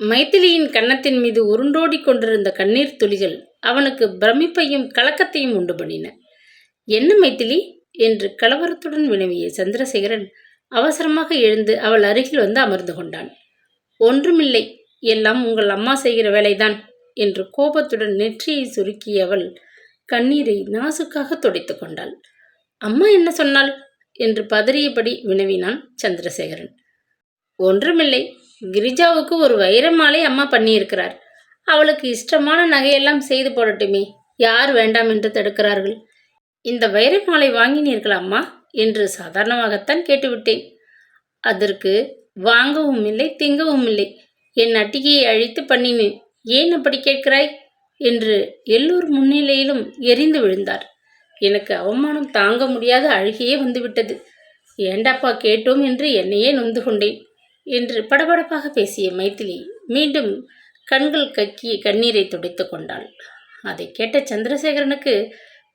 மைதிலியின் கன்னத்தின் மீது உருண்டோடிக் கொண்டிருந்த கண்ணீர் துளிகள் அவனுக்கு பிரமிப்பையும் கலக்கத்தையும் உண்டு பண்ணின. என்ன மைதிலி என்று கலவரத்துடன் வினவிய சந்திரசேகரன் அவசரமாக எழுந்து அவள் அருகில் வந்து அமர்ந்து கொண்டான். ஒன்றுமில்லை எல்லாம் உங்கள் அம்மா செய்கிற வேலைதான் என்று கோபத்துடன் நெற்றியை சுருக்கிய அவள் கண்ணீரை நாசுக்காக துடைத்து கொண்டாள். அம்மா என்ன சொன்னாள்? என்று பதறியபடி வினவினான் சந்திரசேகரன். ஒன்றுமில்லை கிரிஜாவுக்கு ஒரு வைர மாலை அம்மா பண்ணியிருக்கிறார். அவளுக்கு இஷ்டமான நகையெல்லாம் செய்து போடட்டுமே. யார் வேண்டாம் என்று தடுக்கிறார்கள். இந்த வைர மாலை என்று சாதாரணமாகத்தான் கேட்டுவிட்டேன். அதற்கு வாங்கவும் இல்லை திங்கவும் இல்லை. என் அட்டிகையை அழித்து பண்ணினேன். ஏன் அப்படி கேட்கிறாய்? என்று எல்லோர் முன்னிலையிலும் எரிந்து விழுந்தார். எனக்கு அவமானம் தாங்க முடியாத அழுகையே வந்துவிட்டது. ஏண்டாப்பா கேட்டோம் என்று என்னையே நொந்து கொண்டேன். என்று படபடப்பாக பேசிய மைத்திலி மீண்டும் கண்கள் கக்கி கண்ணீரை துடைத்து கொண்டாள். அதை கேட்ட சந்திரசேகரனுக்கு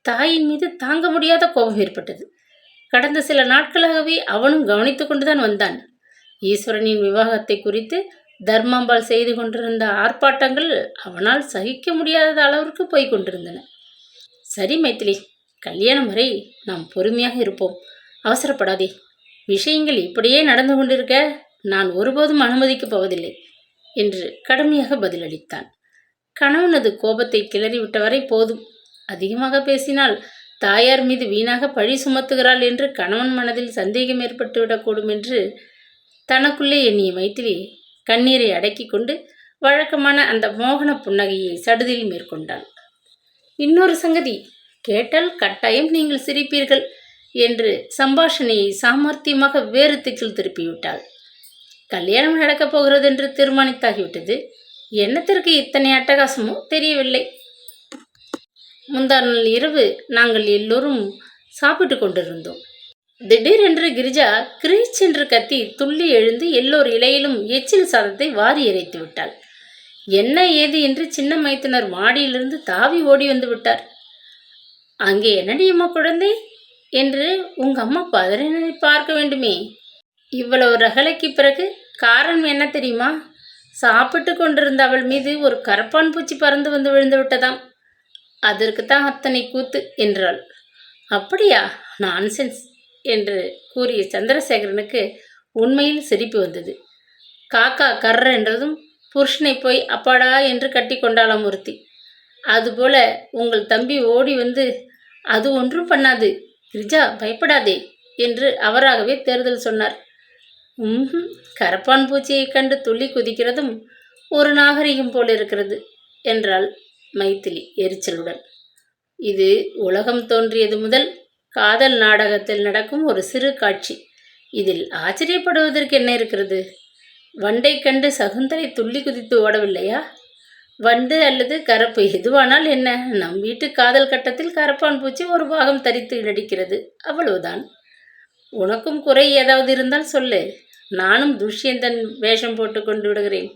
தாயின் மீது தாங்க முடியாத கோபம் ஏற்பட்டது. கடந்த சில நாட்களாகவே அவனும் கவனித்து கொண்டுதான் வந்தான். ஈஸ்வரனின் விவாகத்தை குறித்து தர்மாம்பாள் செய்து கொண்டிருந்த ஆர்ப்பாட்டங்கள் அவனால் சகிக்க முடியாத அளவிற்கு போய் கொண்டிருந்தன. சரி மைத்திலி கல்யாணம் வரை நாம் பொறுமையாக இருப்போம். அவசரப்படாதே. விஷயங்கள் இப்படியே நடந்து கொண்டிருக்க நான் ஒருபோதும் அனுமதிக்கப் போவதில்லை என்று கடுமையாக பதிலளித்தான். கணவனது கோபத்தை கிளறிவிட்டவரை போதும். அதிகமாக பேசினால் தாயார் மீது வீணாக பழி சுமத்துகிறாள் என்று கணவன் மனதில் சந்தேகம் ஏற்பட்டுவிடக்கூடும் என்று தனக்குள்ளே எண்ணிய மைத்திரி கண்ணீரை அடக்கி கொண்டு வழக்கமான அந்த மோகன புன்னகையை சடுதியில் மேற்கொண்டாள். இன்னொரு சங்கதி கேட்டால் கட்டாயம் நீங்கள் சிரிப்பீர்கள் என்று சம்பாஷணையை சாமர்த்தியமாக வேறு திக்கில் திருப்பிவிட்டாள். கல்யாணம் நடக்கப் போகிறது என்று தீர்மானித்தாகிவிட்டது. என்னத்திற்கு இத்தனை அட்டகாசமோ தெரியவில்லை. முந்தா நாள் இரவு நாங்கள் எல்லோரும் சாப்பிட்டு கொண்டிருந்தோம். திடீரென்று கிரிஜா கிரீச் என்று கத்தி துள்ளி எழுந்து எல்லோர் இலையிலும் எச்சில் சாதத்தை வாரி இறைத்து விட்டாள். என்ன ஏது? என்று சின்ன மைத்தினர் மாடியிலிருந்து தாவி ஓடி வந்து விட்டார். அங்கே என்னடி அம்மா குழந்தை? என்று உங்க அம்மா பதறினை பார்க்க வேண்டுமே. இவ்வளவு ரகலைக்கு பிறகு காரணம் என்ன தெரியுமா? சாப்பிட்டு கொண்டிருந்த அவள் மீது ஒரு கரப்பான் பூச்சி பறந்து வந்து விழுந்து விட்டதாம். அதற்கு தான் அத்தனை கூத்து என்றாள். அப்படியா நான்சென்ஸ் என்று கூறிய சந்திரசேகரனுக்கு உண்மையில் சிரிப்பு வந்தது. காக்கா கர்ற என்றதும் புருஷனை போய் அப்பாடா என்று கட்டி கொண்டாளாம் ஒருத்தி. அதுபோல உங்கள் தம்பி ஓடி வந்து அது ஒன்றும் பண்ணாது கிரிஜா பயப்படாதே என்று அவராகவே தேர்தல் சொன்னார். கரப்பான் பூச்சியை கண்டு துள்ளி குதிக்கிறதும் ஒரு நாகரிகம் போல் இருக்கிறது என்றாள் மைத்திலி எரிச்சலுடன். இது உலகம் தோன்றியது முதல் காதல் நாடகத்தில் நடக்கும் ஒரு சிறு காட்சி. இதில் ஆச்சரியப்படுவதற்கு என்ன இருக்கிறது? வண்டை கண்டு சகுந்தலை துள்ளி குதித்து ஓடவில்லையா? வண்டு அல்லது கரப்பு எதுவானால் என்ன? நம் வீட்டு காதல் கட்டத்தில் கரப்பான் பூச்சி ஒரு பாகம் தரித்து நடிக்கிறது அவ்வளவுதான். உனக்கும் குறை ஏதாவது இருந்தால் சொல்லு. நானும் துஷ்யந்தன் வேஷம் போட்டு கொண்டு விடுகிறேன்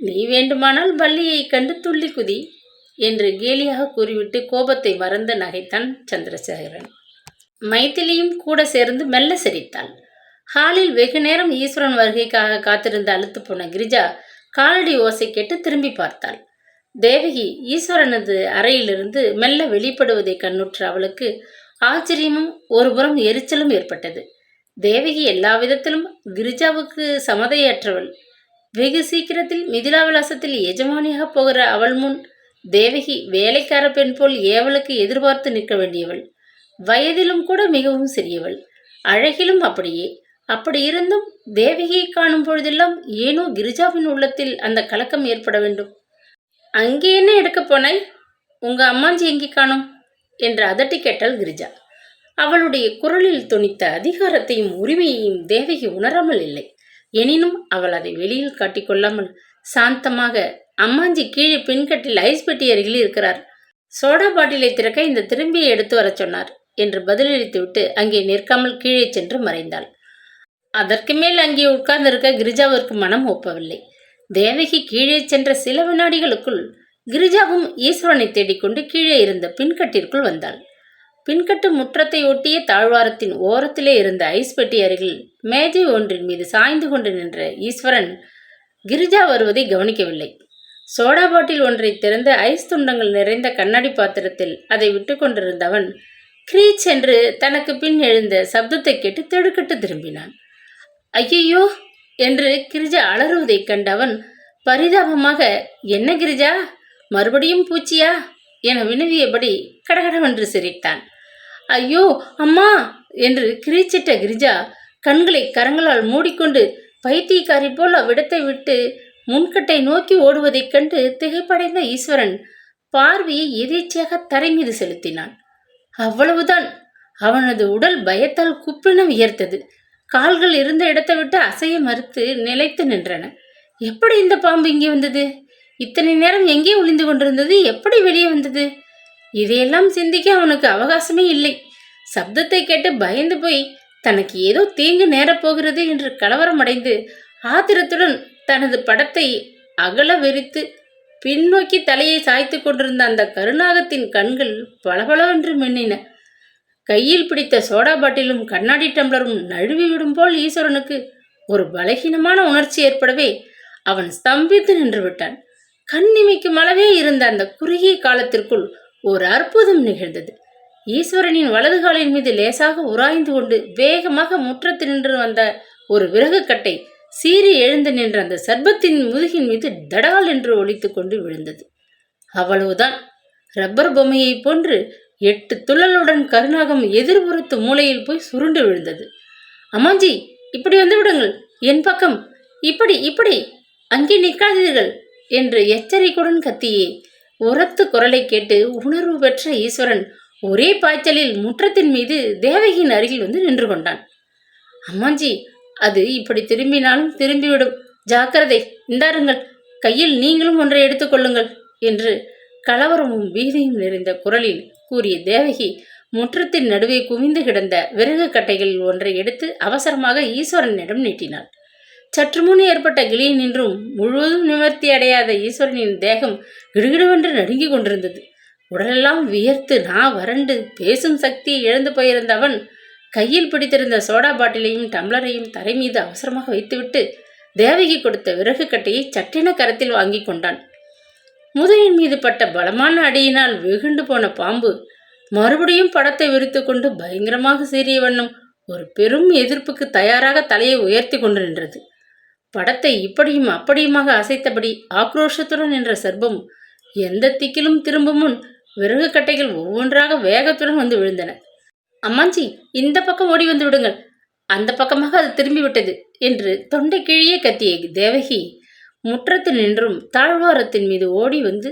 நீ வேண்டுமானால் பள்ளியை கண்டு துள்ளி குதி என்று கேலியாக கூறிவிட்டு கோபத்தை மறந்து நகைத்தான் சந்திரசேகரன். மைத்திலியும் கூட சேர்ந்து மெல்ல சிரித்தாள். ஹாலில் வெகு நேரம் ஈஸ்வரன் வருகைக்காக காத்திருந்த அழுத்து போன கிரிஜா காலடி ஓசை கேட்டு திரும்பி பார்த்தாள். தேவகி ஈஸ்வரனது அறையிலிருந்து மெல்ல வெளிப்படுவதை கண்ணுற்ற அவளுக்கு ஆச்சரியமும் ஒருபுறம் எரிச்சலும் ஏற்பட்டது. தேவகி எல்லா விதத்திலும் கிரிஜாவுக்கு சமதையற்றவள். வெகு சீக்கிரத்தில் மிதிலாவிலாசத்தில் எஜமானியாக போகிற அவள் முன் தேவகி வேலைக்கார பெண் போல் ஏவலுக்கு எதிர்பார்த்து நிற்க வேண்டியவள். வயதிலும் கூட மிகவும் சிறியவள். அழகிலும் அப்படியே. அப்படி இருந்தும் தேவகியை காணும் பொழுதெல்லாம் ஏனோ கிரிஜாவின் உள்ளத்தில் அந்த கலக்கம் ஏற்பட வேண்டும். அங்கே என்ன எடுக்க போனாய்? உங்க அம்மாஞ்சி எங்கே காணும்? என்று அதட்டி கேட்டாள் கிரிஜா. அவளுடைய குரலில் துணித்த அதிகாரத்தையும் உரிமையையும் தேவகி உணராமல் இல்லை. எனினும் அவள் அதை வெளியில் காட்டிக்கொள்ளாமல் சாந்தமாக அம்மாஞ்சி கீழே பின்கட்டில் ஐஸ் பெட்டி அருகில் இருக்கிறார். சோடா பாட்டிலை திறக்க இந்த திரும்பியை எடுத்து வரச் சொன்னார் என்று பதிலளித்துவிட்டு அங்கே நிற்காமல் கீழே சென்று மறைந்தாள். அதற்கு மேல் அங்கே உட்கார்ந்திருக்க கிரிஜாவிற்கு மனம் ஒப்பவில்லை. தேவகி கீழே சென்ற சில வினாடிகளுக்குள் கிரிஜாவும் ஈஸ்வரனை தேடிக்கொண்டு கீழே இருந்த பின்கட்டிற்குள் வந்தாள். பின்கட்டு முற்றத்தை ஒட்டிய தாழ்வாரத்தின் ஓரத்திலே இருந்த ஐஸ் பெட்டி அருகில் மேஜை ஒன்றின் மீது சாய்ந்து கொண்டு நின்ற ஈஸ்வரன் கிரிஜா வருவதை கவனிக்கவில்லை. சோடா பாட்டில் ஒன்றை திறந்து ஐஸ் துண்டங்கள் நிறைந்த கண்ணாடி பாத்திரத்தில் அதை விட்டு கொண்டிருந்தவன் கிரீச் என்று தனக்கு பின் எழுந்த சப்தத்தை கேட்டு திடுக்கிட்டு திரும்பினான். ஐயையோ! என்று கிரிஜா அலறுவதைக் கண்டவன் பரிதாபமாக என்ன கிரிஜா? மறுபடியும் பூச்சியா? என வினவியபடி கடகடவென்று சிரித்தான். ஐயோ அம்மா! என்று கிரீச்சிட்ட கிரிஜா கண்களை கரங்களால் மூடிக்கொண்டு பைத்தியக்காரி போல் அவ்விடத்தை விட்டு முன்கட்டை நோக்கி ஓடுவதைக் கண்டு திகைப்படைந்த ஈஸ்வரன் பார்வையை எதேச்சியாக தரை மீது செலுத்தினான். அவ்வளவுதான். அவனது உடல் பயத்தால் குப்பின உயர்த்தது. கால்கள் இருந்த இடத்தை விட்டு அசைய மறுத்து நிலைத்து நின்றன. எப்படி இந்த பாம்பு இங்கே வந்தது? இத்தனை நேரம் எங்கே ஒளிந்து கொண்டிருந்தது? எப்படி வெளியே வந்தது? இதையெல்லாம் சிந்திக்க அவனுக்கு அவகாசமே இல்லை. சப்தத்தை கேட்டு பயந்து போய் தனக்கு ஏதோ தீங்கு நேரப்போகிறது என்று கலவரமடைந்து ஆத்திரத்துடன் தனது படத்தை அகல வெறித்து பின்னோக்கி தலையை சாய்த்து கொண்டிருந்த அந்த கருணாகத்தின் கண்கள் பளபளவென்று மின்னின. கையில் பிடித்த சோடா பாட்டிலும் கண்ணாடி டம்ளரும் நழுவி விடும் போல் ஈஸ்வரனுக்கு ஒரு பலகீனமான உணர்ச்சி ஏற்படவே அவன் ஸ்தம்பித்து நின்று விட்டான். கண்ணிமைக்கும் அளவே இருந்த அந்த குறுகிய காலத்திற்குள் ஒரு அற்புதம் நிகழ்ந்தது. ஈஸ்வரனின் வலது காலின் மீது லேசாக உராய்ந்து கொண்டு வேகமாக முற்றத்தில் நின்று வந்த ஒரு விறகு கட்டை சீறி எழுந்து நின்ற அந்த சர்பத்தின் முதுகின் மீது தடால் என்று ஒழித்து கொண்டு விழுந்தது. அவ்வளவுதான். ரப்பர் பொம்மையைப் போன்று எட்டு துள்ளலுடன் கருணாகம் எதிர்புறத்து மூலையில் போய் சுருண்டு விழுந்தது. அம்மாஞ்சி இப்படி வந்து விடுங்கள். என் பக்கம். இப்படி இப்படி. அங்கே நிற்காதீர்கள். என்று எச்சரிக்கையுடன் கத்தியே உரத்து குரலை கேட்டு உணர்வு பெற்ற ஈஸ்வரன் ஒரே பாய்ச்சலில் முற்றத்தின் மீது தேவகியின் அருகில் வந்து நின்று கொண்டான். அம்மாஞ்சி அது இப்படி திரும்பினாலும் திரும்பிவிடும். ஜாக்கிரதை இந்தாருங்கள். கையில் நீங்களும் ஒன்றை எடுத்துக்கொள்ளுங்கள் என்று கலவரமும் பீதியும் நிறைந்த குரலில் கூறிய தேவகி முற்றத்தின் நடுவே குவிந்து கிடந்த விறகு கட்டைகளில் ஒன்றை எடுத்து அவசரமாக ஈஸ்வரனிடம் நீட்டினாள். சற்று முன் ஏற்பட்ட கிளியினின்றும் முழுவதும் நிவர்த்தி அடையாத ஈஸ்வரனின் தேகம் கிடுகிடுவென்று நடுங்கிக் கொண்டிருந்தது. உடலெல்லாம் வியர்த்து நா வறண்டு பேசும் சக்தியை இழந்து போயிருந்த அவன் கையில் பிடித்திருந்த சோடா பாட்டிலையும் டம்ளரையும் தரை மீது அவசரமாக வைத்துவிட்டு தேவகி கொடுத்த விறகு கட்டையை சட்டென கரத்தில் வாங்கி கொண்டான். முதுகின் மீது பட்ட பலமான அடியினால் வெகுண்டு போன பாம்பு மறுபடியும் படத்தை விரித்து கொண்டு பயங்கரமாக சீறிய வண்ணம் ஒரு பெரும் எதிர்ப்புக்கு தயாராக தலையை உயர்த்தி கொண்டு நின்றது. படத்தை இப்படியும் அப்படியுமாக அசைத்தபடி ஆக்ரோஷத்துடன் நின்ற சர்பம் எந்த திக்கிலும் திரும்பும் முன் விறகு கட்டைகள் ஒவ்வொன்றாக வேகத்துடன் வந்து விழுந்தன. அம்மாஞ்சி இந்த பக்கம் ஓடி வந்து விடுங்கள். அந்த பக்கமாக அது திரும்பி விட்டது என்று தொண்டை கிழியே கத்திய தேவகி முற்றத்து நின்றும் தாழ்வாரத்தின் மீது ஓடி வந்து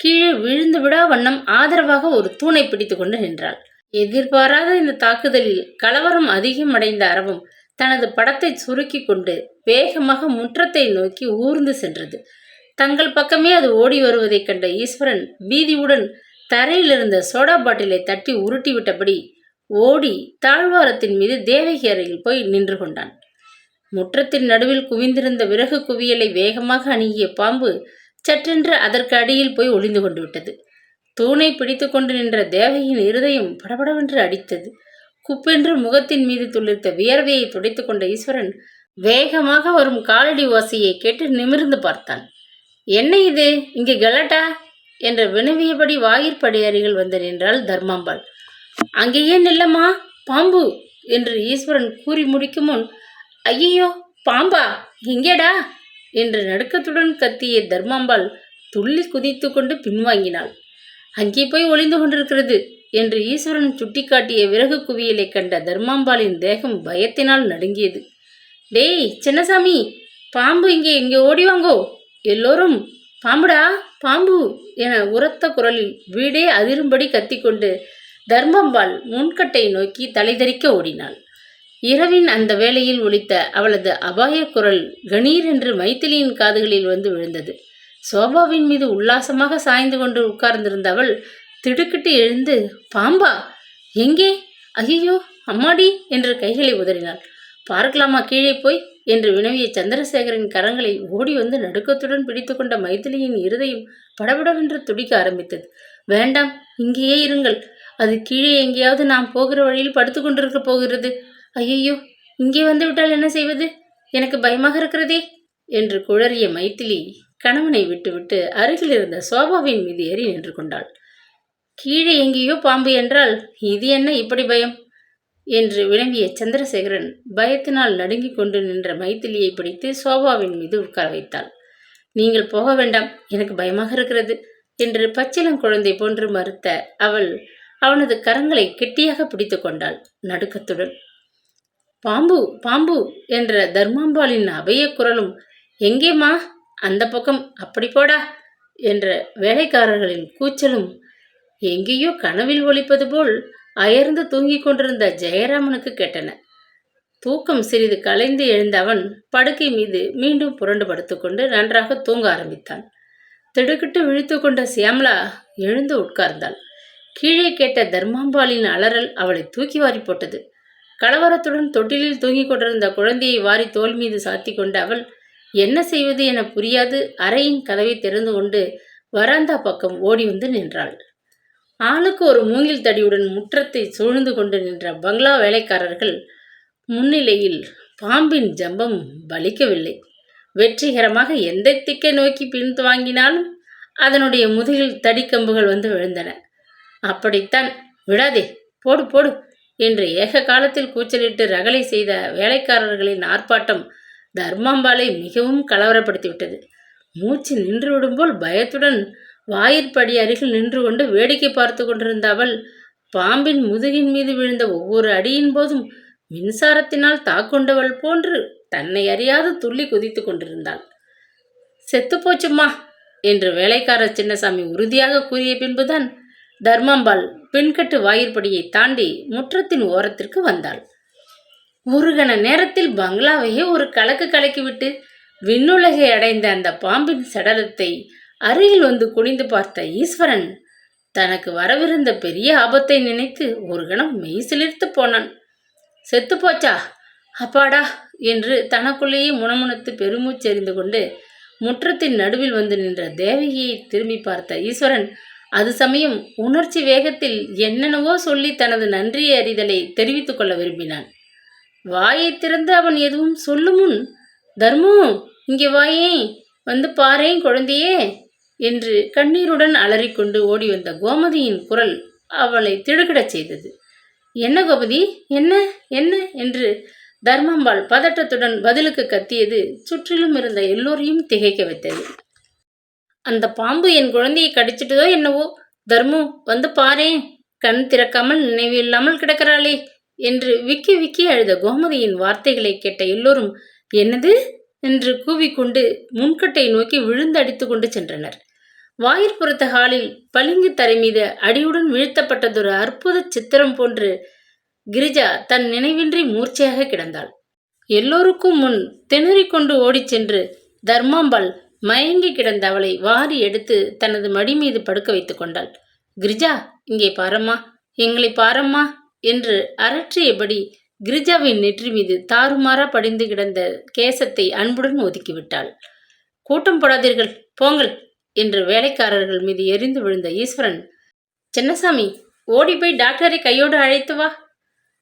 கீழே விழுந்து விடா வண்ணம் ஆதரவாக ஒரு தூணை பிடித்து கொண்டு நின்றாள். எதிர்பாராத இந்த தாக்குதலில் கலவரம் அதிகமடைந்த அரவம் தனது படத்தை சுருக்கி கொண்டு வேகமாக முற்றத்தை நோக்கி ஊர்ந்து சென்றது. தங்கள் பக்கமே அது ஓடி வருவதைக் கண்ட ஈஸ்வரன் பீதியுடன் தரையில் இருந்த சோடா பாட்டிலை தட்டி உருட்டி விட்டபடி ஓடி தாழ்வாரத்தின் மீது தேவகி அறையில் போய் நின்று கொண்டான். முற்றத்தின் நடுவில் குவிந்திருந்த விறகு குவியலை வேகமாக அணுகிய பாம்பு சற்றென்று அதற்கு அடியில் போய் ஒளிந்து கொண்டு விட்டது. தூணை பிடித்து கொண்டு நின்ற தேவகியின் இருதயம் படபடவென்று அடித்தது. குப்பென்று முகத்தின் மீது துளிர்த்த வியர்வையை துடைத்து கொண்ட ஈஸ்வரன் வேகமாக வரும் காலடி ஓசையை கேட்டு நிமிர்ந்து பார்த்தான். என்ன இது? இங்கே கலட்டா? என்ற வினவியபடி வாயிற்படி அருகில் வந்து நின்றாள் தர்மாம்பாள். அங்கேயே நில்லம்மா பாம்பு! என்று ஈஸ்வரன் கூறி முடிக்கும் முன் ஐயையோ பாம்பா எங்கேடா என்று நடுக்கத்துடன் கத்திய தர்மாம்பாள் துள்ளி குதித்து கொண்டு பின்வாங்கினாள். அங்கே போய் ஒளிந்து கொண்டிருக்கிறது. என்று ஈஸ்வரன் சுட்டிக்காட்டிய விறகு குவியலை கண்ட தர்மாம்பாளின் தேகம் பயத்தினால் நடுங்கியது. டேய் சின்னசாமி பாம்பு இங்கே இங்கே ஓடி வாங்கோ. எல்லோரும் பாம்புடா பாம்பு என உரத்த குரலில் வீடே அதிரும்படி கத்திக்கொண்டு தர்மம்பாள் முன்கட்டை நோக்கி தலைதறிக்க ஓடினாள். இரவின் அந்த வேளையில் ஒலித்த அவளது அபாய குரல் கணீர் என்று மைத்திலியின் காதுகளில் வந்து விழுந்தது. சோபாவின் மீது உல்லாசமாக சாய்ந்து கொண்டு உட்கார்ந்திருந்த அவள் திடுக்கிட்டு எழுந்து பாம்பா எங்கே? ஐயோ அம்மாடி என்று கைகளை உதறினாள். பார்க்கலாமா கீழே போய் என்று வினவிய சந்திரசேகரின் கரங்களை ஓடி வந்து நடுக்கத்துடன் பிடித்துக்கொண்ட மைத்திலியின் இருதயம் படபடவென்று துடிக்க ஆரம்பித்தது. வேண்டாம் இங்கேயே இருங்கள். அது கீழே எங்கேயாவது நாம் போகிற வழியில் படுத்து கொண்டிருக்க போகிறது. ஐயையோ இங்கே வந்துவிட்டால் என்ன செய்வது? எனக்கு பயமாக இருக்கிறதே என்று குழறிய மைத்திலி கணவனை விட்டுவிட்டு அருகில் இருந்த சோபாவின் மீது ஏறி நின்று கொண்டாள். கீழே எங்கேயோ பாம்பு என்றால் இது என்ன இப்படி பயம்? என்று வினவிய சந்திரசேகரன் பயத்தினால் நடுங்கிக் கொண்டு நின்ற மைத்திலியை பிடித்து சோபாவின் மீது உட்கார வைத்தாள். நீங்கள் போக வேண்டாம் எனக்கு பயமாக இருக்கிறது என்று பச்சிளம் குழந்தை போன்று மறுத்த அவள் அவனது கரங்களை கெட்டியாக பிடித்து கொண்டாள் நடுக்கத்துடன். பாம்பு பாம்பு என்ற தர்மாம்பாளின் அபய குரலும் எங்கேம்மா அந்த பக்கம் அப்படி போடா என்ற வேலைக்காரர்களின் கூச்சலும் எங்கேயோ கனவில் ஒலிப்பது போல் அயர்ந்து தூங்கிக் கொண்டிருந்த ஜெயராமனுக்கு கேட்டன. தூக்கம் சிறிது கலைந்து எழுந்த அவன் படுக்கை மீது மீண்டும் புரண்டு படுத்துக்கொண்டு நன்றாக தூங்க ஆரம்பித்தான். திடுக்கிட்டு விழித்து கொண்ட சியாமலா எழுந்து உட்கார்ந்தாள். கீழே கேட்ட தர்மாம்பாளின் அலறல் அவளை தூக்கி வாரி போட்டது. கலவரத்துடன் தொட்டிலில் தூங்கிக் கொண்டிருந்த குழந்தையை வாரி தோல் மீது சாத்தி கொண்ட அவள் என்ன செய்வது என புரியாது அறையின் கதவை திறந்து கொண்டு வராந்தா பக்கம் ஓடி வந்து நின்றாள். ஆளுக்கு ஒரு மூங்கில் தடியுடன் முற்றத்தை சூழ்ந்து கொண்டு நின்ற பங்களா வேலைக்காரர்கள் முன்னிலையில் பாம்பின் ஜம்பம் பலிக்கவில்லை. வெற்றிகரமாக எந்த திக்கை நோக்கி பின்வாங்கினாலும் அதனுடைய முதுகில் தடிக்கம்புகள் வந்து விழுந்தன. அப்படித்தான் விடாதே போடு போடு என்று ஏக காலத்தில் கூச்சலிட்டு ரகளை செய்த வேலைக்காரர்களின் ஆர்ப்பாட்டம் தர்மாம்பாலை மிகவும் கலவரப்படுத்திவிட்டது. மூச்சு நின்றுவிடும் போல் பயத்துடன் வாயிற்படி அருகில் நின்று கொண்டு வேடிக்கை பார்த்து கொண்டிருந்த அவள் பாம்பின் முதுகின் மீது விழுந்த ஒவ்வொரு அடியின் போதும் மின்சாரத்தினால் தாக்கொண்டவள் போன்று தன்னை அறியாது துள்ளி குதித்து கொண்டிருந்தாள். செத்துப்போச்சும்மா என்று வேலைக்கார சின்னசாமி உறுதியாக கூறிய பின்புதான் தர்மம்பாள் பின்கட்டு வாயிற்படியை தாண்டி முற்றத்தின் ஓரத்திற்கு வந்தாள். ஒரு கண நேரத்தில் பங்களாவையே ஒரு கலக்கு கலக்கிவிட்டு விண்ணுலகை அடைந்த அந்த பாம்பின் சடலத்தை அருகில் வந்து குனிந்து பார்த்த ஈஸ்வரன் தனக்கு வரவிருந்த பெரிய ஆபத்தை நினைத்து ஒரு கணம் மெய் சிலிர்த்து போனான். செத்து போச்சா? அப்பாடா! என்று தனக்குள்ளேயே முணமுணுத்து பெருமூச்செறிந்து கொண்டு முற்றத்தின் நடுவில் வந்து நின்ற தேவகியை திரும்பி பார்த்த ஈஸ்வரன் அது சமயம் உணர்ச்சி வேகத்தில் என்னென்னவோ சொல்லி தனது நன்றி அறிதலை தெரிவித்துக் கொள்ள விரும்பினான். வாயை திறந்து அவன் எதுவும் சொல்லும் முன் தர்மு இங்கே வாயே வந்து பாரேன் குழந்தையே! என்று கண்ணீருடன் அலறிக்கொண்டு ஓடி வந்த கோமதியின் குரல் அவளை திடுக்கிடச் செய்தது. என்ன கோபதி என்ன? என்ன? என்று தர்மம்பாள் பதட்டத்துடன் பதிலுக்கு கத்தியது சுற்றிலும் இருந்த எல்லோரையும் திகைக்க வைத்தது. அந்த பாம்பு என் குழந்தையை கடிச்சிட்டதோ என்னவோ? தர்மு வந்து பாரேன் கண் திறக்காமல் நினைவு இல்லாமல் கிடக்கிறாளே என்று விக்கி விக்கி அழுத கோமதியின் வார்த்தைகளை கேட்ட எல்லோரும் என்னது? என்று கூவிக்கொண்டு முன்கட்டை நோக்கி விழுந்து அடித்து கொண்டு சென்றனர். வாயிற்புறத்த ஹாலில் பளிங்கு தரை மீது அடியுடன் வீழ்த்தப்பட்டதொரு அற்புத சித்திரம் போன்று கிரிஜா தன் நினைவின்றி மூர்ச்சையாக கிடந்தாள். எல்லோருக்கும் முன் திணறிக் கொண்டு ஓடிச் சென்று தர்மாம்பாள் மயங்கி கிடந்த அவளை வாரி எடுத்து தனது மடி மீது படுக்க வைத்துக் கொண்டாள். கிரிஜா இங்கே பாரம்மா எங்களை பாரம்மா என்று அரற்றியபடி கிரிஜாவின் நெற்றி மீது தாறுமாறா படிந்து கிடந்த கேசத்தை அன்புடன் ஒதுக்கிவிட்டாள் கூட்டம் போடாதீர்கள் போங்கள் என்று வேலைக்காரர்கள் மீது எரிந்து விழுந்த ஈஸ்வரன் சின்னசாமி ஓடி போய் டாக்டரை கையோடு அழைத்து வா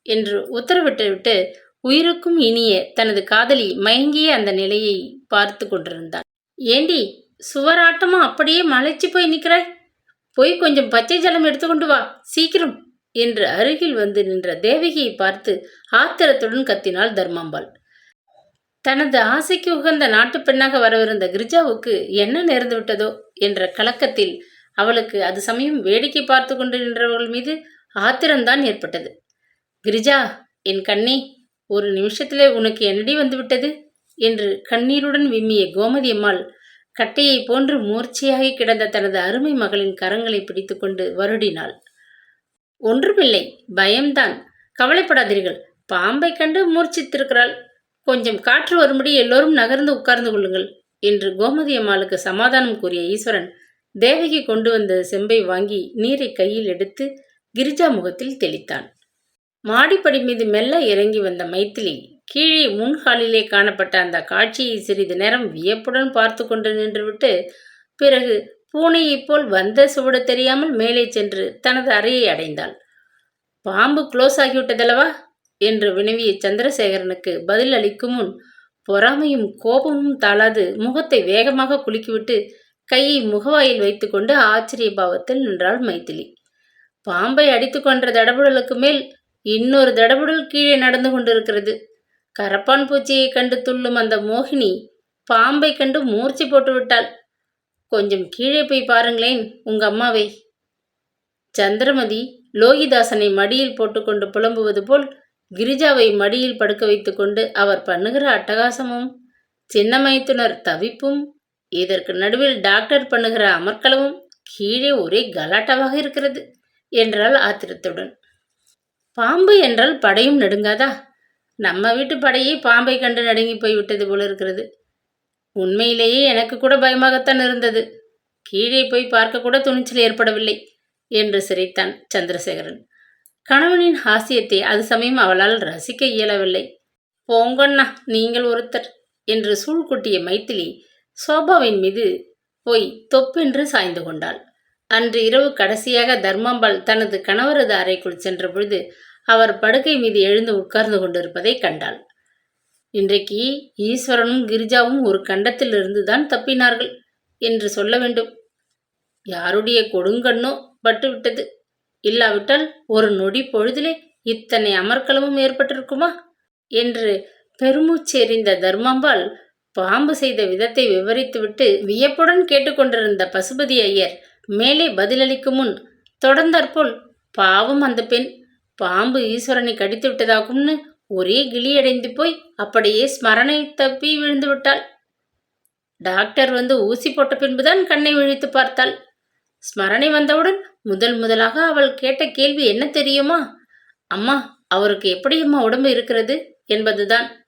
என்று உத்தரவிட்டுவிட்டு உயிருக்கும் இனிய தனது காதலி மயங்கிய அந்த நிலையை பார்த்து கொண்டிருந்தான் ஏண்டி சுவராட்டமா அப்படியே மலைச்சு போய் நிற்கிறாய்? போய் கொஞ்சம் பச்சை ஜலம் எடுத்துக்கொண்டு வா சீக்கிரம் என்று அருகில் வந்து நின்ற தேவகியை பார்த்து ஆத்திரத்துடன் கத்தினாள் தர்மாம்பாள். தனது ஆசைக்கு உகந்த நாட்டு பெண்ணாக வரவிருந்த கிரிஜாவுக்கு என்ன நேர்ந்து விட்டதோ என்ற கலக்கத்தில் அவளுக்கு அது சமயம் வேடிக்கை பார்த்து கொண்டு நின்றவர்கள் மீது ஆத்திரம்தான் ஏற்பட்டது. கிரிஜா என் கண்ணே ஒரு நிமிஷத்திலே உனக்கு என்னடி வந்துவிட்டது என்று கண்ணீருடன் விம்மிய கோமதி அம்மாள் கட்டையை போன்று மூர்ச்சையாகி கிடந்த தனது அருமை மகளின் கரங்களை பிடித்துக்கொண்டு வருடினாள். ஒன்றுமில்லை பயம்தான். கவலைப்படாதீர்கள். பாம்பை கண்டு மூர்ச்சித்திருக்கிறாள். கொஞ்சம் காற்று வரும்படி எல்லோரும் நகர்ந்து உட்கார்ந்து கொள்ளுங்கள் என்று கோமதி அம்மாளுக்கு சமாதானம் கூறிய ஈஸ்வரன் தேவகி கொண்டு வந்த செம்பை வாங்கி நீரை கையில் எடுத்து கிரிஜா முகத்தில் தெளித்தான். மாடிப்படி மீது மெல்ல இறங்கி வந்த மைத்திலி கீழே முன்ஹாலிலே காணப்பட்ட அந்த காட்சியை சிறிது நேரம் வியப்புடன் பார்த்து கொண்டு நின்றுவிட்டு பிறகு பூனையைப் போல் வந்த சுவடு தெரியாமல் மேலே சென்று தனது அறையை அடைந்தாள். பாம்பு க்ளோஸ் ஆகிவிட்டதல்லவா? என்று வினவிய சந்திரசேகரனுக்கு பதில் அளிக்கும் முன் பொறாமையும் கோபமும் தாளாது முகத்தை வேகமாக குலுக்கிவிட்டு கையை முகவாயில் வைத்துக்கொண்டு ஆச்சரிய பாவத்தில் நின்றாள் மைத்திலி. பாம்பை அடித்து கொன்ற தடபுடலுக்கு மேல் இன்னொரு தடபுடல் கீழே நடந்து கொண்டிருக்கிறது. கரப்பான் பூச்சியை கண்டு துள்ளும் அந்த மோகினி பாம்பை கண்டு மூர்ச்சி போட்டு விட்டாள். கொஞ்சம் கீழே போய் பாருங்களேன் உங்க அம்மாவை. சந்திரமதி லோகிதாசனை மடியில் போட்டுக்கொண்டு புலம்புவது போல் கிரிஜாவை மடியில் படுக்க வைத்துக்கொண்டு அவர் பண்ணுகிற அட்டகாசமும் சின்ன மைத்துனர் தவிப்பும் இதற்கு நடுவில் டாக்டர் பண்ணுகிற அமர்க்களவும் கீழே ஒரே கலாட்டாவாக இருக்கிறது என்றாள் ஆத்திரத்துடன். பாம்பு என்றால் படையும் நடுங்காதா? நம்ம வீட்டு படையே பாம்பை கண்டு நடுங்கி போய்விட்டது போல இருக்கிறது. உண்மையிலேயே எனக்கு கூட பயமாகத்தான் இருந்தது. கீழே போய் பார்க்க கூட துணிச்சல் ஏற்படவில்லை என்று சிரித்தான் சந்திரசேகரன். கணவனின் ஹாசியத்தை அது சமயம் அவளால் ரசிக்க இயலவில்லை. போங்கண்ணா நீங்கள் ஒருத்தர் என்று சூழ்குட்டிய மைத்திலி சோபாவின் மீது போய் தொப்பென்று சாய்ந்து கொண்டாள். அன்று இரவு கடைசியாக தர்மாம்பாள் தனது கணவரது அறைக்குள் சென்ற பொழுது அவர் படுக்கை மீது எழுந்து உட்கார்ந்து கொண்டிருப்பதை கண்டாள். இன்றைக்கு ஈஸ்வரனும் கிரிஜாவும் ஒரு கண்டத்திலிருந்து தான் தப்பினார்கள் என்று சொல்ல வேண்டும். யாருடைய கொடுங்கண்ணோ பட்டுவிட்டது. இல்லாவிட்டால் ஒரு நொடி பொழுதிலே இத்தனை அமர்க்களமும் ஏற்பட்டிருக்குமா? என்று பெருமூச்செறிந்த தர்மாம்பாள் பாம்பு செய்த விதத்தை விவரித்துவிட்டு வியப்புடன் கேட்டுக்கொண்டிருந்த பசுபதி ஐயர் மேலே பதிலளிக்கும் முன் தொடர்ந்தாற்போல் பாவம் அந்த பெண். பாம்பு ஈஸ்வரனை கடித்து விட்டதாகும்னு ஒரே கிளியடைந்து போய் அப்படியே ஸ்மரணை தப்பி விழுந்து விட்டாள் டாக்டர் வந்து ஊசி போட்ட பின்புதான் கண்ணை விழித்து பார்த்தாள். ஸ்மரணை வந்தவுடன் முதல் முதலாக அவள் கேட்ட கேள்வி என்ன தெரியுமா? அம்மா அவருக்கு எப்படி அம்மா உடம்பு இருக்கிறது? என்பதுதான்.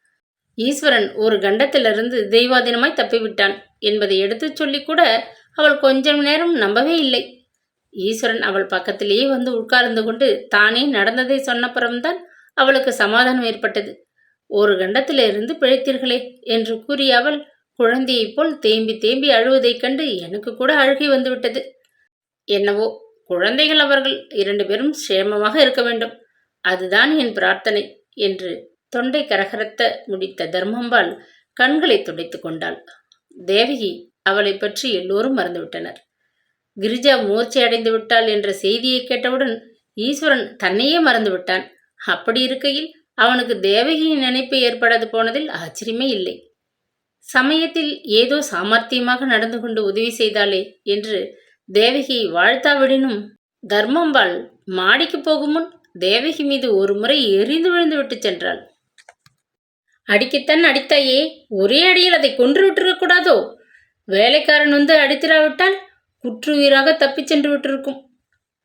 ஈஸ்வரன் ஒரு கண்டத்திலிருந்து தெய்வாதீனமாய் தப்பிவிட்டான் என்பதை எடுத்துச் சொல்லி கூட அவள் கொஞ்சம் நேரம் நம்பவே இல்லை. ஈஸ்வரன் அவள் பக்கத்திலேயே வந்து உட்கார்ந்து கொண்டு தானே நடந்ததை சொன்னப்புறம்தான் அவளுக்கு சமாதானம் ஏற்பட்டது. ஒரு கண்டத்திலிருந்து பிழைத்தீர்களே என்று கூறிய அவள் குழந்தையைப் போல் தேம்பி தேம்பி அழுவதைக் கண்டு எனக்கு கூட அழுகை வந்துவிட்டது. என்னவோ குழந்தைகள் அவர்கள் இரண்டு பேரும் சேமமாக இருக்க வேண்டும். அதுதான் என் பிரார்த்தனை என்று தொண்டை கரகரத்த முடித்த தர்மம்பாள் கண்களை துடைத்து கொண்டாள். தேவகி அவளை பற்றி எல்லோரும் மறந்துவிட்டனர். கிரிஜா மூர்ச்சை அடைந்து விட்டாள் என்ற செய்தியை கேட்டவுடன் ஈஸ்வரன் தன்னையே மறந்து விட்டான் அப்படி இருக்கையில் அவனுக்கு தேவகியின் நினைப்பு ஏற்படாது போனதில் ஆச்சரியமே இல்லை. சமயத்தில் ஏதோ சாமர்த்தியமாக நடந்து கொண்டு உதவி செய்தாளே என்று தேவகி வாழ்த்தாவிடனும் தர்மம்பாள் மாடிக்கு போகும் முன் தேவகி மீது ஒரு முறை எரிந்து விழுந்து விட்டு சென்றாள். அடிக்கத்தான் அடித்தாயே ஒரே அடியில் அதை கொன்று விட்டிருக்கக்கூடாதோ வேலைக்காரன் வந்து அடித்திராவிட்டால் குற்றுயிராக தப்பிச் சென்று விட்டிருக்கும்.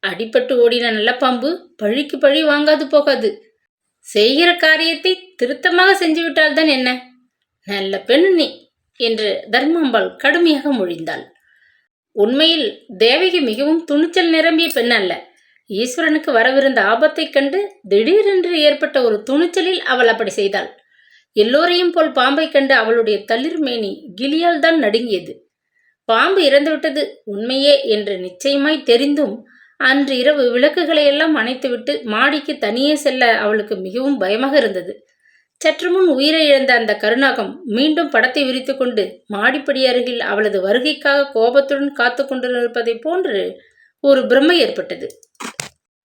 அடிபட்டு ஓடின நல்ல பாம்பு பழிக்கு பழி வாங்காது போகாது. செய்கிற காரியத்தை திருத்தமாக செஞ்சுவிட்டால்தான் என்ன? நல்ல பெண் நீ! என்று தர்மாம்பாள் கடுமையாக மொழிந்தாள். உண்மையில் தேவகி மிகவும் துணிச்சல் நிரம்பிய பெண் அல்ல. ஈஸ்வரனுக்கு வரவிருந்த ஆபத்தைக் கண்டு திடீரென்று ஏற்பட்ட ஒரு துணிச்சலில் அவள் அப்படி செய்தாள். எல்லோரையும் போல் பாம்பை கண்டு அவளுடைய தளிர்மேனி கிளியால் தான் நடுங்கியது. பாம்பு இறந்துவிட்டது உண்மையே என்று நிச்சயமாய் தெரிந்தும் அன்று இரவு விளக்குகளை எல்லாம் அணைத்துவிட்டு மாடிக்கு தனியே செல்ல அவளுக்கு மிகவும் பயமாக இருந்தது. சற்று முன் உயிரை இழந்த அந்த கருணாகம் மீண்டும் படத்தை விரித்து கொண்டு மாடிப்படி அருகில் அவளது வருகைக்காக கோபத்துடன் காத்து கொண்டிருப்பதைப் போன்று ஒரு பிரம்மை ஏற்பட்டது.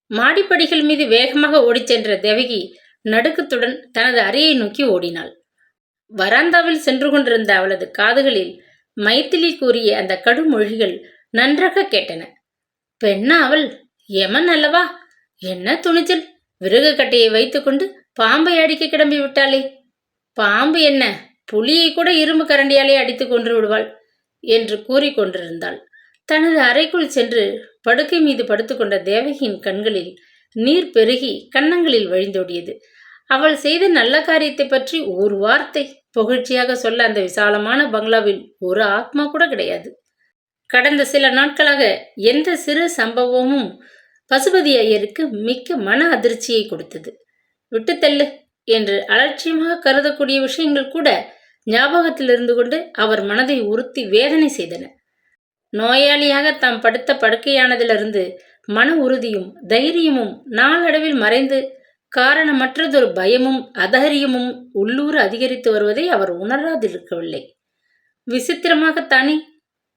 மாடிப்படிகள் மீது வேகமாக ஓடிச் சென்ற தேவகி நடுக்கத்துடன் தனது அறையை நோக்கி ஓடினாள். வராந்தாவில் சென்று கொண்டிருந்த அவளது காதுகளில் மைத்திலி கூறிய அந்த கடுமொழிகள் நன்றாக கேட்டன. பெண்ணா அவள் எமன் அல்லவா? என்ன துணிச்சல்? விறகு கட்டையை வைத்துக்கொண்டு பாம்பை அடிக்க கிளம்பி விட்டாளே. பாம்பு என்ன? புலியை கூட இரும்பு கரண்டியாலே அடித்து கொன்று விடுவாள் என்று கூறிக்கொண்டிருந்தாள் தனது அறைக்குள் சென்று படுக்கை மீது படுத்துக்கொண்ட தேவகியின் கண்களில் நீர் பெருகி கன்னங்களில் வழிந்தோடியது. அவள் செய்த நல்ல காரியத்தை பற்றி ஒரு வார்த்தை புகழ்ச்சியாக சொல்ல அந்த விசாலமான பங்களாவில் ஒரு ஆத்மா கூட கிடையாது. கடந்த சில நாட்களாக எந்த சிறு சம்பவமும் பசுபதி ஐயருக்கு மிக்க மன அதிர்ச்சியை கொடுத்தது. விட்டுத்தள்ளு என்று அலட்சியமாக கருதக்கூடிய விஷயங்கள் கூட ஞாபகத்தில் இருந்து கொண்டு அவர் மனதை உறுத்தி வேதனை செய்தன. நோயாளியாக தாம் படுத்த படுக்கையானதிலிருந்து மன உறுதியும் தைரியமும் நாளடைவில் மறைந்து காரணமற்றதொரு பயமும் அதகரியமும் உள்ளூர் அதிகரித்து வருவதை அவர் உணராதிருக்கவில்லை. விசித்திரமாகத்தானே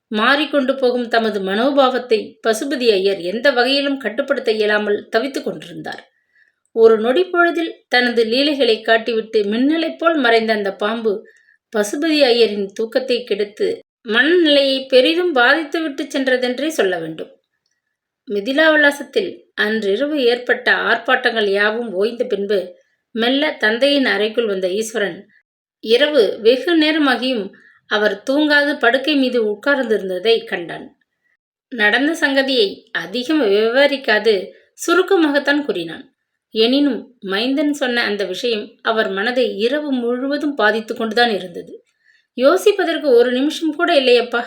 மாறிக்கொண்டு போகும் தமது மனோபாவத்தை பசுபதி ஐயர் எந்த வகையிலும் கட்டுப்படுத்த இயலாமல் தவித்துக் கொண்டிருந்தார். ஒரு நொடி பொழுதில் தனது லீலைகளை காட்டிவிட்டு மின்னலைப் போல் மறைந்த அந்த பாம்பு பசுபதி ஐயரின் தூக்கத்தை கெடுத்து மனநிலையை பெரிதும் பாதித்துவிட்டு சென்றதென்றே சொல்ல வேண்டும். மிதிலாவிலாசத்தில் அன்றிரவு ஏற்பட்ட ஆர்ப்பாட்டங்கள் யாவும் ஓய்ந்த பின்பு மெல்ல தந்தையின் அறைக்குள் வந்த ஈஸ்வரன் இரவு வெகு நேரமாகியும் அவர் தூங்காது படுக்கை மீது உட்கார்ந்திருந்ததை கண்டான். நடந்த சங்கதியை அதிகம் விவரிக்காது சுருக்கமாகத்தான் கூறினான். எனினும் மைந்தன் சொன்ன அந்த விஷயம் அவர் மனதை இரவு முழுவதும் பாதித்து கொண்டுதான் இருந்தது. யோசிப்பதற்கு ஒரு நிமிஷம் கூட இல்லையப்பா.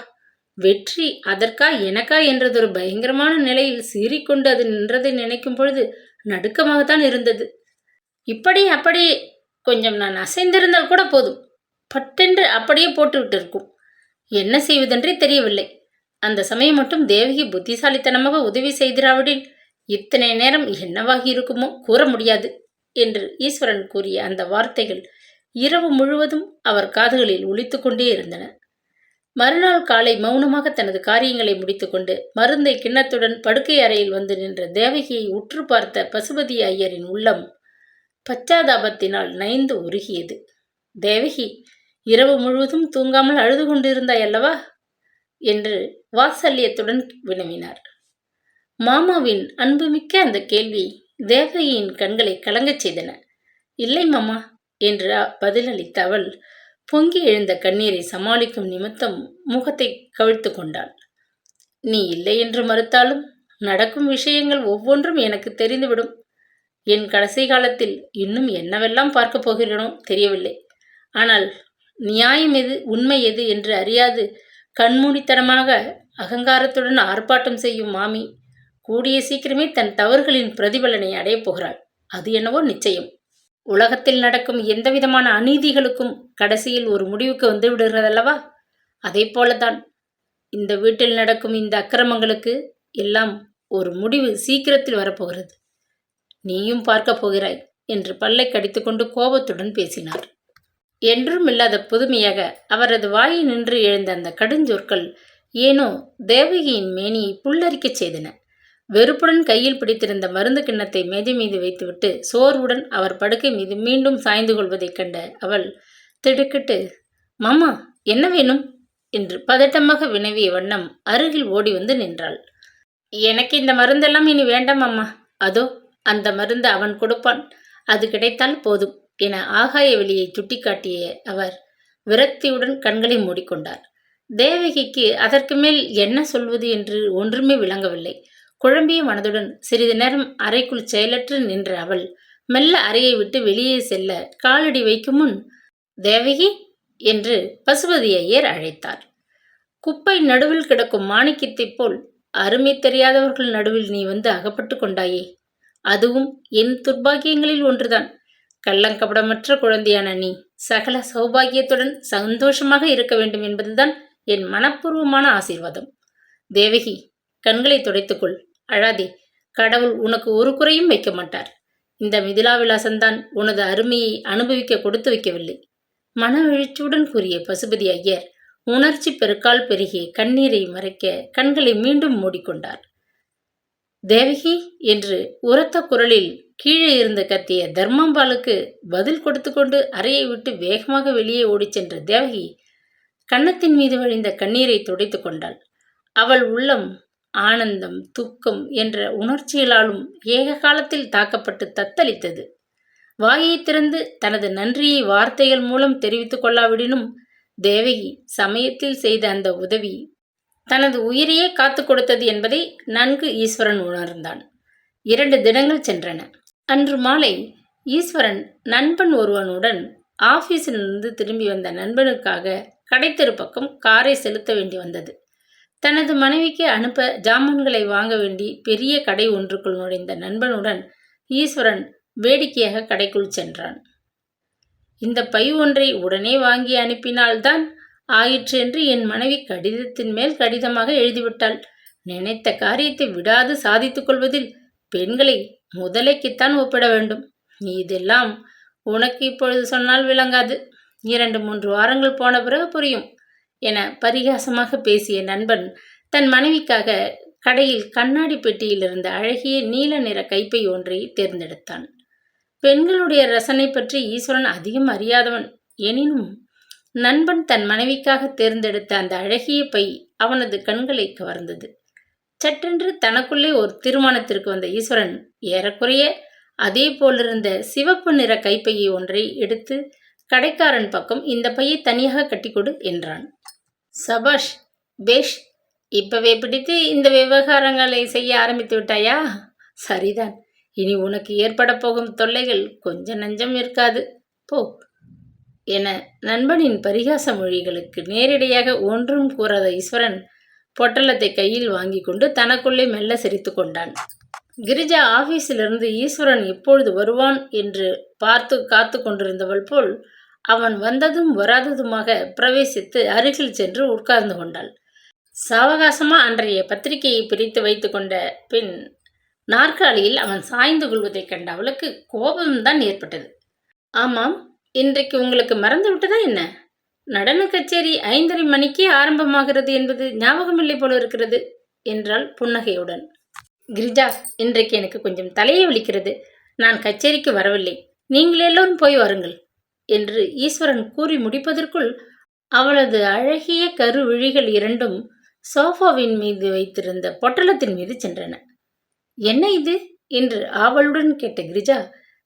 வெற்றி அதற்கா எனக்கா என்றதொரு பயங்கரமான நிலையில் சீறிக்கொண்டு அது நின்றதை நினைக்கும் பொழுது நடுக்கமாகத்தான் இருந்தது. இப்படி அப்படியே கொஞ்சம் நான் அசைந்திருந்தால் கூட போதும். பட்டென்று அப்படியே போட்டுவிட்டு இருக்கும் என்ன செய்வதென்றே தெரியவில்லை. அந்த சமயம் மட்டும் தேவகி புத்திசாலித்தனமாக உதவி செய்திராவிடில் இத்தனை நேரம் என்னவாகி இருக்குமோ கூற முடியாது என்று ஈஸ்வரன் கூறிய அந்த வார்த்தைகள் இரவு முழுவதும் அவர் காதுகளில் ஒழித்து கொண்டே இருந்தன. மறுநாள் காலை மௌனமாக தனது காரியங்களை முடித்துக்கொண்டு மருந்தை கிண்ணத்துடன் படுக்கை அறையில் வந்து நின்ற தேவகியை உற்று பார்த்த பசுபதி ஐயரின் உள்ளம் பச்சாதாபத்தினால் நைந்து உருகியது. தேவகி இரவு முழுவதும் தூங்காமல் அழுது கொண்டிருந்தாய் அல்லவா? என்று வாத்சல்யத்துடன் வினவினார். மாமாவின் அன்புமிக்க அந்த கேள்வி தேவகியின் கண்களை கலங்கச் செய்தன. இல்லை மாமா என்று பதிலளித்த அவள் பொங்கி எழுந்த கண்ணீரை சமாளிக்கும் நிமித்தம் முகத்தை கவிழ்த்து கொண்டாள். நீ இல்லை என்று மறுத்தாலும் நடக்கும் விஷயங்கள் ஒவ்வொன்றும் எனக்கு தெரிந்துவிடும். என் கடைசி காலத்தில் இன்னும் என்னவெல்லாம் பார்க்கப் போகிறேனோ தெரியவில்லை. ஆனால் நியாயம் எது உண்மை எது என்று அறியாது கண்மூடித்தனமாக அகங்காரத்துடன் ஆர்ப்பாட்டம் செய்யும் மாமி கூடிய சீக்கிரமே தன் தவறுகளின் பிரதிபலனை அடையப் போகிறாள். அது என்னவோ நிச்சயம். உலகத்தில் நடக்கும் எந்தவிதமான அநீதிகளுக்கும் கடைசியில் ஒரு முடிவுக்கு வந்து விடுகிறதல்லவா? அதே போலதான் இந்த வீட்டில் நடக்கும் இந்த அக்கிரமங்களுக்கு எல்லாம் ஒரு முடிவு சீக்கிரத்தில் வரப்போகிறது. நீயும் பார்க்க போகிறாய் என்று பல்லை கடித்துக்கொண்டு கோபத்துடன் பேசினார். என்றும் இல்லாத புதுமையாக அவரது வாயில் நின்று எழுந்த அந்த கடுஞ்சொற்கள் ஏனோ தேவகியின் மேனியை புல்லரிக்கச் செய்தன. வெறுப்புடன் கையில் பிடித்திருந்த மருந்து கிண்ணத்தை மேஜை மீது வைத்துவிட்டு சோர்வுடன் அவர் படுக்கை மீது மீண்டும் சாய்ந்து கொள்வதைக் கண்ட அவள் திடுக்கிட்டு மாமா என்ன வேணும்? என்று பதட்டமாக வினவிய வண்ணம் அருகில் ஓடி வந்து நின்றாள். எனக்கு இந்த மருந்தெல்லாம் இனி வேண்டாம் அம்மா அதோ அந்த மருந்து அவன் கொடுப்பான். அது கிடைத்தால் போதும் என ஆகாய வெளியை சுட்டிக்காட்டிய அவர் விரக்தியுடன் கண்களை மூடிக்கொண்டார். தேவகிக்கு அதற்கு மேல் என்ன சொல்வது? என்று ஒன்றுமே விளங்கவில்லை. குழம்பிய மனதுடன் சிறிது நேரம் அறைக்குள் செயலற்று நின்ற அவள் மெல்ல அறையை விட்டு வெளியே செல்ல காலடி வைக்கும் முன் தேவகி என்று பசுபதி ஐயர் அழைத்தார். குப்பை நடுவில் கிடக்கும் மாணிக்கத்தைப் போல் அருமை தெரியாதவர்கள் நடுவில் நீ வந்து அகப்பட்டு கொண்டாயே. அதுவும் என் துர்பாகியங்களில் ஒன்றுதான். கள்ளங்கபடமற்ற குழந்தையான நீ சகல சௌபாகியத்துடன் சந்தோஷமாக இருக்க வேண்டும் என்பதுதான் என் மனப்பூர்வமான ஆசீர்வாதம். தேவகி கண்களை துடைத்துக்கொள் அழாதே கடவுள் உனக்கு ஒரு குறையும் வைக்க மாட்டார். இந்த மிதிலாவிலாசந்தான் உனது அருமையை அனுபவிக்க கொடுத்து வைக்கவில்லை. மன எழுச்சியுடன் கூறிய பசுபதி ஐயர் உணர்ச்சி பெருக்கால் பெருகி கண்ணீரை மறைக்க கண்களை மீண்டும் மூடிக்கொண்டார். தேவகி என்று உரத்த குரலில் கீழே இருந்து கத்திய தர்மம்பாலுக்கு பதில் கொடுத்து கொண்டு அறையை விட்டு வேகமாக வெளியே ஓடிச் சென்ற தேவகி கன்னத்தின் மீது வழிந்த கண்ணீரை துடைத்து கொண்டாள். அவள் உள்ளம் ஆனந்தம் துக்கம் என்ற உணர்ச்சிகளாலும் ஏக காலத்தில் தாக்கப்பட்டு தத்தளித்தது. வாயை திறந்து தனது நன்றியை வார்த்தைகள் மூலம் தெரிவித்துக் கொள்ளாவிடினும் தேவகி சமயத்தில் செய்த அந்த உதவி தனது உயிரையே காத்து கொடுத்தது என்பதை நன்கு ஈஸ்வரன் உணர்ந்தான். இரண்டு தினங்கள் சென்றன. அன்று மாலை ஈஸ்வரன் நண்பன் ஒருவனுடன் ஆபீஸிலிருந்து திரும்பி வந்த நண்பனுக்காக கடைத்தெரு பக்கம் காரை செலுத்த வேண்டி வந்தது. தனது மனைவிக்கு அனுப்ப ஜாமான்களை வாங்க வேண்டி பெரிய கடை ஒன்றுக்குள் நுழைந்த நண்பனுடன் ஈஸ்வரன் வேடிக்கையாக கடைக்குள் சென்றான். இந்த பை ஒன்றை உடனே வாங்கி அனுப்பினால்தான் ஆயிற்று என்று என் மனைவி கடிதத்தின் மேல் கடிதமாக எழுதிவிட்டாள். நினைத்த காரியத்தை விடாது சாதித்துக் கொள்வதில் பெண்களை முதலைக்குத்தான் ஒப்பிட வேண்டும். இதெல்லாம் உனக்கு இப்பொழுது சொன்னால் விளங்காது. இரண்டு மூன்று வாரங்கள் போன பிறகு புரியும். என பரிகாசமாக பேசிய நண்பன் தன் மனைவிக்காக கடையில் கண்ணாடி பெட்டியில் இருந்த அழகிய நீல நிற கைப்பை ஒன்றை தேர்ந்தெடுத்தான். பெண்களுடைய ரசனை பற்றி ஈஸ்வரன் அதிகம் அறியாதவன். எனினும் நண்பன் தன் மனைவிக்காக தேர்ந்தெடுத்த அந்த அழகிய பை அவனது கண்களை கவர்ந்தது. சட்டென்று தனக்குள்ளே ஒரு தீர்மானத்திற்கு வந்த ஈஸ்வரன் ஏறக்குறைய அதே போலிருந்த சிவப்பு நிற கைப்பையை ஒன்றை எடுத்து கடைக்காரன் பக்கம் இந்த பையை தனியாக கட்டிக்கொடு என்றான். சபாஷ் பேஷ் இப்பவே பிடித்து இந்த விவகாரங்களை செய்ய ஆரம்பித்து விட்டாயா? சரிதான். இனி உனக்கு ஏற்பட போகும் தொல்லைகள் கொஞ்ச நஞ்சம் இருக்காது. போ. என நண்பனின் பரிகாச மொழிகளுக்கு நேரடியாக ஒன்றும் கூறாத ஈஸ்வரன் பொட்டலத்தை கையில் வாங்கி கொண்டு தனக்குள்ளே மெல்ல சிரித்து கொண்டான். கிரிஜா ஆபீஸிலிருந்து ஈஸ்வரன் எப்பொழுது வருவான்? என்று பார்த்து காத்து கொண்டிருந்தவள் போல் அவன் வந்ததும் வராததுமாக பிரவேசித்து அருகில் சென்று உட்கார்ந்து கொண்டாள். சாவகாசமா அன்றைய பத்திரிகையை பிரித்து வைத்து கொண்ட பின் நாற்காலியில் அவன் சாய்ந்து கொள்வதைக் கண்ட அவளுக்கு கோபம்தான் ஏற்பட்டது. ஆமாம் இன்றைக்கு உங்களுக்கு மறந்து விட்டதா என்ன? நடன கச்சேரி ஐந்தரை மணிக்கே ஆரம்பமாகிறது என்பது ஞாபகமில்லை போல இருக்கிறது என்றாள் புன்னகையுடன். கிரிஜா இன்றைக்கு எனக்கு கொஞ்சம் தலையை வலிக்கிறது. நான் கச்சேரிக்கு வரவில்லை. நீங்கள் எல்லோரும் போய் வாருங்கள். என்று ஈஸ்வரன் கூறி முடிப்பதற்குள் அவளது அழகிய கருவிழிகள் இரண்டும் சோஃபாவின் மீது வைத்திருந்த பொட்டலத்தின் மீது சென்றன. என்ன இது? என்று ஆவலுடன் கேட்ட கிரிஜா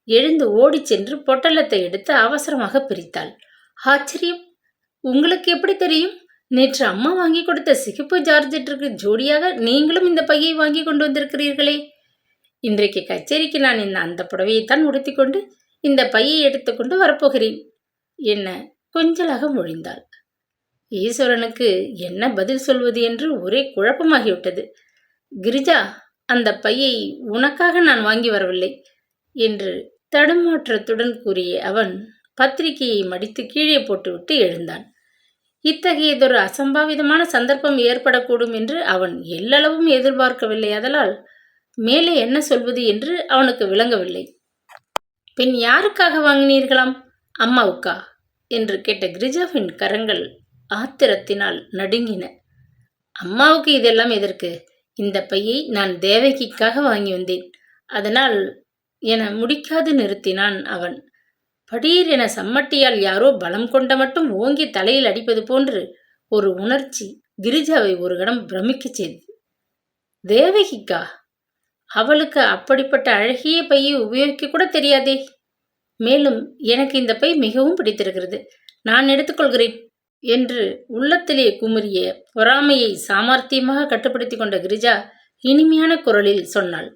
எழுந்து ஓடிச் சென்று பொட்டலத்தை எடுத்து அவசரமாக பிரித்தாள். ஆச்சரியம்! உங்களுக்கு எப்படி தெரியும்? நேற்று அம்மா வாங்கி கொடுத்த சிகப்பு ஜார்ஜெட்டிற்கு ஜோடியாக நீங்களும் இந்த பையை வாங்கி கொண்டு வந்திருக்கிறீர்களே. இன்றைக்கு கச்சேரிக்கு நான் இந்த அந்த புடவையைத்தான் உடுத்திக்கொண்டு இந்த பையை எடுத்துக்கொண்டு வரப்போகிறேன். என்ன? கொஞ்சலாக மொழிந்தாள். ஈஸ்வரனுக்கு என்ன பதில் சொல்வது என்று ஒரே குழப்பமாகிவிட்டது. கிரிஜா அந்த பையை உனக்காக நான் வாங்கி வரவில்லை என்று தடுமாற்றத்துடன் கூறிய அவன் பத்திரிகையை மடித்து கீழே போட்டுவிட்டு எழுந்தான். இத்தகையதொரு அசம்பாவிதமான சந்தர்ப்பம் ஏற்படக்கூடும் என்று அவன் எல்லளவும் எதிர்பார்க்கவில்லை. அதலால் மேலே என்ன சொல்வது என்று அவனுக்கு விளங்கவில்லை. பின் யாருக்காக வாங்கினீர்களாம்? அம்மாவுக்கா? என்று கேட்ட கிரிஜாவின் கரங்கள் ஆத்திரத்தினால் நடுங்கின. அம்மாவுக்கு இதெல்லாம் எதற்கு? இந்த பையை நான் தேவகிக்காக வாங்கி வந்தேன். அதனால் என முடிக்காது நிறுத்தினான் அவன். படீர் என சம்மட்டியால் யாரோ பலம் கொண்ட மட்டும் ஓங்கி தலையில் அடிப்பது போன்று ஒரு உணர்ச்சி கிரிஜாவை ஒரு கணம் பிரமிக்கச் செய்தது. தேவகிக்கா? அவளுக்கு அப்படிப்பட்ட அழகிய பையை உபயோகிக்க கூட தெரியாதே. மேலும் எனக்கு இந்த பை மிகவும் பிடித்திருக்கிறது. நான் எடுத்துக்கொள்கிறேன் என்று உள்ளத்திலே குமுறிய பொறாமையை சாமர்த்தியமாக கட்டுப்படுத்தி கொண்ட கிரிஜா இனிமையான குரலில் சொன்னாள்.